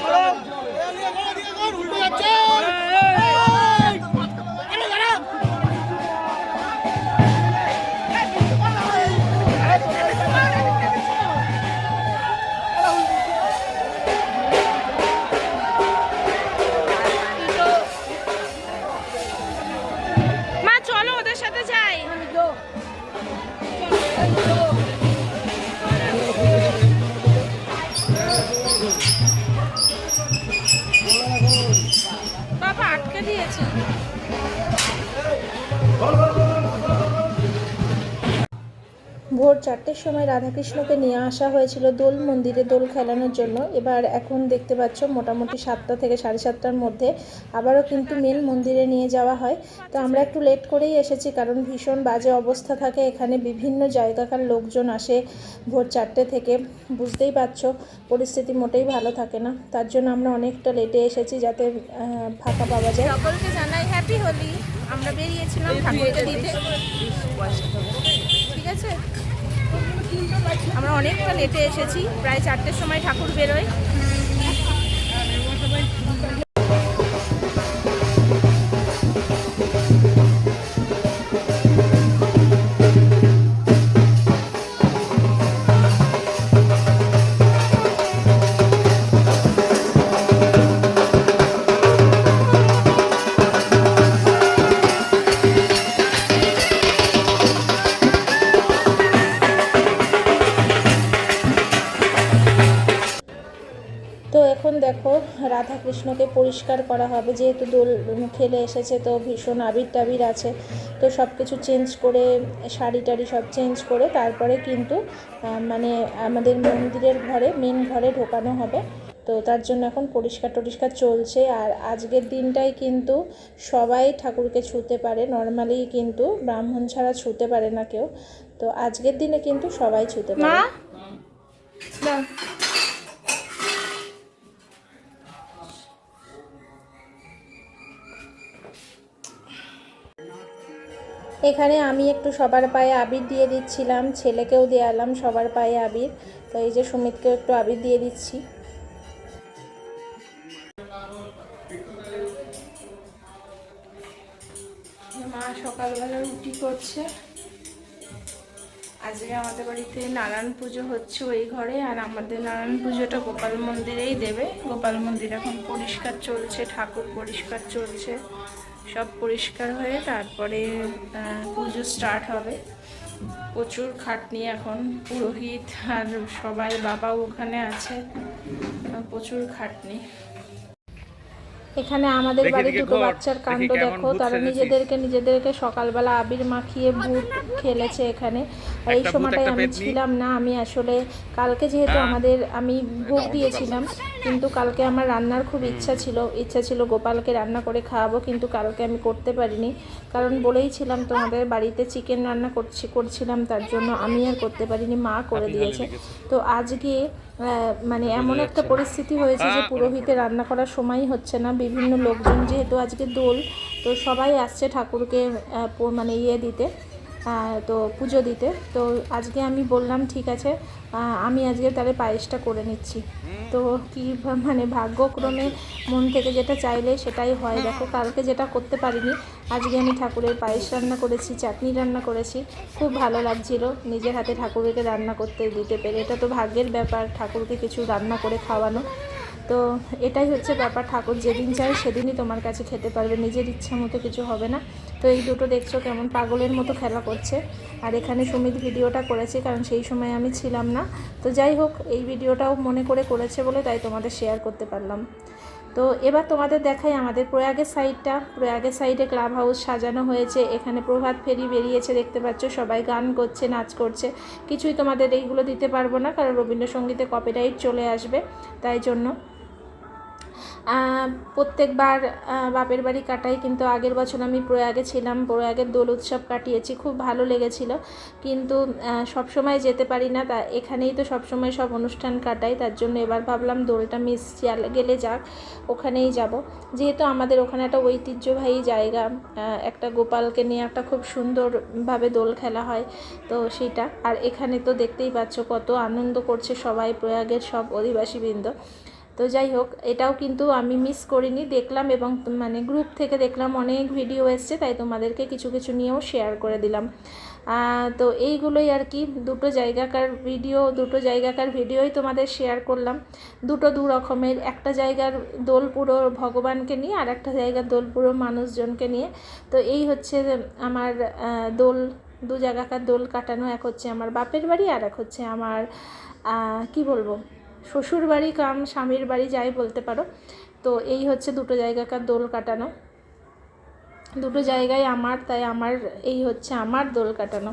করো চারটের সময় রাধাকৃষ্ণকে নিয়ে আসা হয়েছিল দোল মন্দিরে দোল খেলানোর জন্য। এবার এখন দেখতে পাচ্ছ মোটামুটি সাতটা থেকে সাড়ে সাতটার মধ্যে আবারও কিন্তু মেন মন্দিরে নিয়ে যাওয়া হয়। তো আমরা একটু লেট করেই এসেছি কারণ ভীষণ বাজে অবস্থা থাকে। এখানে বিভিন্ন জায়গাকার লোকজন আসে ভোর চারটে থেকে। বুঝতেই পারছ পরিস্থিতি মোটেই ভালো থাকে না। তার জন্য আমরা অনেকটা লেটে এসেছি যাতে ফাঁকা পাওয়া যায়। সকলকে জানাই হ্যাপি হোলি। আমরা বেরিয়েছিলাম ঠাকুরকে দিতে। আমরা অনেকটা লেটে এসেছি প্রায় চারটের সময় ঠাকুর বেরোয়। দেখো রাধাকৃষ্ণকে পরিষ্কার করা হবে। যেহেতু দোল খেলে এসেছে তো ভীষণ আবির টাবির আছে। তো সব কিছু চেঞ্জ করে শাড়ি টাড়ি সব চেঞ্জ করে তারপরে কিন্তু মানে আমাদের মন্দিরের ঘরে মেন ঘরে ঢোকানো হবে। তো তার জন্য এখন পরিষ্কার টরিষ্কার চলছে। আর আজকের দিনটাই কিন্তু সবাই ঠাকুরকে ছুঁতে পারে। নর্মালি কিন্তু ব্রাহ্মণ ছাড়া ছুঁতে পারে না কেউ। তো আজকের দিনে কিন্তু সবাই ছুঁতে পারে। এখানে আমি একটু সবার পায়ে আবির দিয়ে দিচ্ছিলাম, ছেলেকেও দেয়ালাম সবার পায়ে আবির। তো এই যে সুমিতকেও একটু আবির দিয়ে দিচ্ছি। মা সকালবেলা রুটি করছে। আজকে আমাদের বাড়িতে নারায়ণ পুজো হচ্ছে ওই ঘরে, আর আমাদের নারায়ণ পুজোটা গোপাল মন্দিরেই দেবে। গোপাল মন্দির এখন পরিষ্কার চলছে, ঠাকুর পরিষ্কার চলছে। সব পরিষ্কার হয়ে তারপরে পুজো স্টার্ট হবে। প্রচুর খাটনি এখন পুরোহিত আর সবাই বাবা ওখানে আছে। প্রচুর খাটনি। এখানে আমাদের বাড়ি দুটো বাচ্চার কাণ্ড দেখো। তারা নিজেদেরকে নিজেদেরকে সকালবেলা আবির মাখিয়ে বুট খেলেছে এখানে। আর এই সময়টাই আমি ছিলাম না আমি আসলে কালকে যেহেতু হ্যাঁ। আমাদের আমি ভোগ দিয়েছিলাম কিন্তু কালকে আমার রান্নার খুব ইচ্ছা ছিল ইচ্ছা ছিল গোপালকে রান্না করে খাওয়াবো কিন্তু কালকে আমি করতে পারিনি। কারণ বলেইছিলাম তোমাদের বাড়িতে চিকেন রান্না করছি করছিলাম তার জন্য আমি আর করতে পারিনি মা করে দিয়েছে। তো আজকে মানে এমন একটা পরিস্থিতি হয়েছে যে হ্যাঁ, পুরোহিতে রান্না করার সময় হচ্ছে না বিভিন্ন লোকজন যেহেতু আজকে দোল তো সবাই আসছে ঠাকুরকে মানে ইয়ে দিতে। তো পুজো দিতে। তো আজকে আমি বললাম ঠিক আছে আমি আজকে তাহলে পায়েসটা করে নিচ্ছি। তো কি মানে ভাগ্যক্রমে মন থেকে যেটা চাইলে সেটাই হয়। দেখো কালকে যেটা করতে পারিনি আজকে আমি ঠাকুরের পায়েস রান্না করেছি চাটনি রান্না করেছি। খুব ভালো লাগছিল নিজের হাতে ঠাকুরকে রান্না করতে দিতে পেরে। এটা তো ভাগ্যের ব্যাপার ঠাকুরকে কিছু রান্না করে খাওয়ানো। তো এটাই হচ্ছে ব্যাপার ঠাকুর যেদিন চাই সেদিনই তোমার কাছে খেতে পারবে। নিজের ইচ্ছা মতো কিছু হবে না। তো এই দুটো দেখছ কেমন পাগলের মতো খেলা করছে। আর এখানে সুমিত ভিডিওটা করেছে, কারণ সেই সময় আমি ছিলাম না। তো যাই হোক, এই ভিডিওটাও মনে করে করেছে বলে তাই তোমাদের শেয়ার করতে পারলাম। তো এবার তোমাদের দেখাই আমাদের প্রয়াগের সাইডটা প্রয়াগের সাইডে ক্লাব হাউস সাজানো হয়েছে। এখানে প্রভাত ফেরি বেরিয়েছে, দেখতে পাচ্ছ সবাই গান করছে, নাচ করছে। কিছুই তোমাদের এইগুলো দিতে পারব না, কারণ রবীন্দ্রসঙ্গীতে কপিরাইট চলে আসবে, তাই জন্য। প্রত্যেকবার বাপের বাড়ি কাটাই, কিন্তু আগের বছর আমি প্রয়াগে ছিলাম, প্রয়াগের দোল উৎসব কাটিয়েছি, খুব ভালো লেগেছিল। কিন্তু সব সময় যেতে পারি না, তা এখানেই তো সবসময় সব অনুষ্ঠান কাটাই, তার জন্য এবার ভাবলাম দোলটা মিস গেলে যাক, ওখানেই যাব। যেহেতু আমাদের ওখানে একটা ঐতিহ্যবাহী জায়গা একটা গোপালকে নিয়ে একটা খুব সুন্দরভাবে দোল খেলা হয়, তো সেটা। আর এখানে তো দেখতেই পাচ্ছ কত আনন্দ করছে সবাই, প্রয়াগের সব অধিবাসীবৃন্দ। তো যাই হোক, এটাও কিন্তু আমি মিস করিনি, দেখলাম এবং মানে গ্রুপ থেকে দেখলাম অনেক ভিডিও এসছে, তাই তোমাদেরকে কিছু কিছু নিয়েও শেয়ার করে দিলাম। তো এইগুলোই আর কি, দুটো জায়গাকার ভিডিও দুটো জায়গাকার ভিডিওই তোমাদের শেয়ার করলাম। দুটো দু রকমের, একটা জায়গার দোল পুরো ভগবানকে নিয়ে, আর একটা জায়গার দোল পুরো মানুষজনকে নিয়ে। তো এই হচ্ছে আমার দোল, দু জায়গাকার দোল কাটানো, এক হচ্ছে আমার বাপের বাড়ি, আর এক হচ্ছে আমার কি বলব? শ্বশুর বাড়ি কাম স্বামীর বাড়ি যাই বলতে পারো। তো এই হচ্ছে দুটো জায়গাকার দোল কাটানো। দুটো জায়গায় আমার, তাই আমার, এই হচ্ছে আমার দোল কাটানো।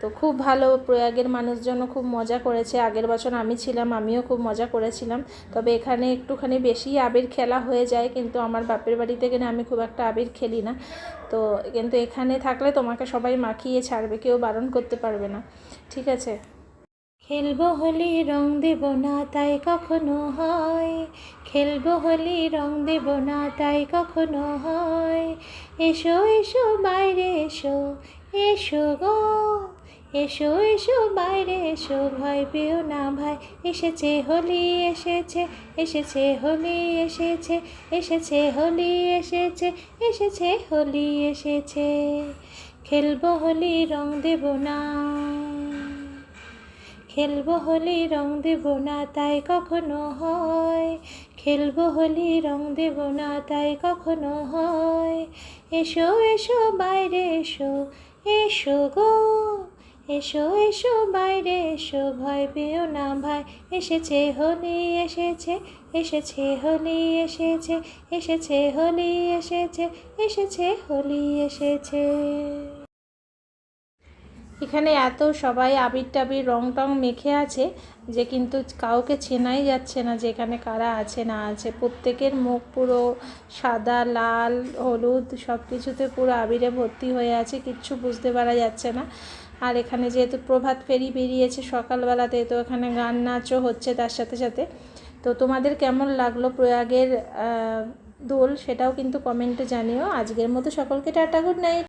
তো খুব ভালো, প্রয়াগের মানুষজনও খুব মজা করেছে। আগের বছর আমি ছিলাম, আমিও খুব মজা করেছিলাম। তবে এখানে একটুখানি বেশি আবির খেলা হয়ে যায়, কিন্তু আমার বাপের বাড়িতে গেলে আমি খুব একটা আবির খেলি না। তো কিন্তু এখানে থাকলে তোমাকে সবাই মাখিয়ে ছাড়বে, কেউ বারণ করতে পারবে না। ঠিক আছে? খেলব হোলি রং দেব না তাই কখনো হয়। খেলব হোলি রং দেব না তাই কখনো হয়। এসো এসো, বাইরে এসো এসো গো। এসো এসো, বাইরে এসো, ভয় পেও না ভাই। এসেছে হোলি, এসেছে এসেছে হোলি, এসেছে এসেছে হোলি, এসেছে এসেছে হোলি, এসেছে। খেলব হোলি রং দেব না। খেলব হোলি রং দেব না, তাই কখনো হয়। খেলব হোলি রং দেব না, তাই কখনো হয়। এসো এসো, বাইরে এসো এসো গো। এসো এসো, বাইরে এসো, ভয় পেও না ভাই এসেছে হোলি, এসেছে এসেছে হোলি, এসেছে এসেছে হোলি, এসেছে এসেছে হোলি, এসেছে। এখানে এত সবাই আবির টাবির রং টং মেখে আছে যে কিন্তু কাউকে চেনাই যাচ্ছে না যে এখানে কারা আছে, না আছে। প্রত্যেকের মুখ পুরো সাদা, লাল, হলুদ সব কিছুতে পুরো আবিরে ভর্তি হয়ে আছে, কিচ্ছু বুঝতে পারা যাচ্ছে না। আর এখানে যেহেতু প্রভাত ফেরি বেরিয়েছে সকালবেলাতে, তো এখানে গান নাচও হচ্ছে তার সাথে সাথে। তো তোমাদের কেমন লাগল প্রয়াগের দোল সেটাও কিন্তু কমেন্টে জানিও। আজকের মতো সকলকে টাটা গুড নাইট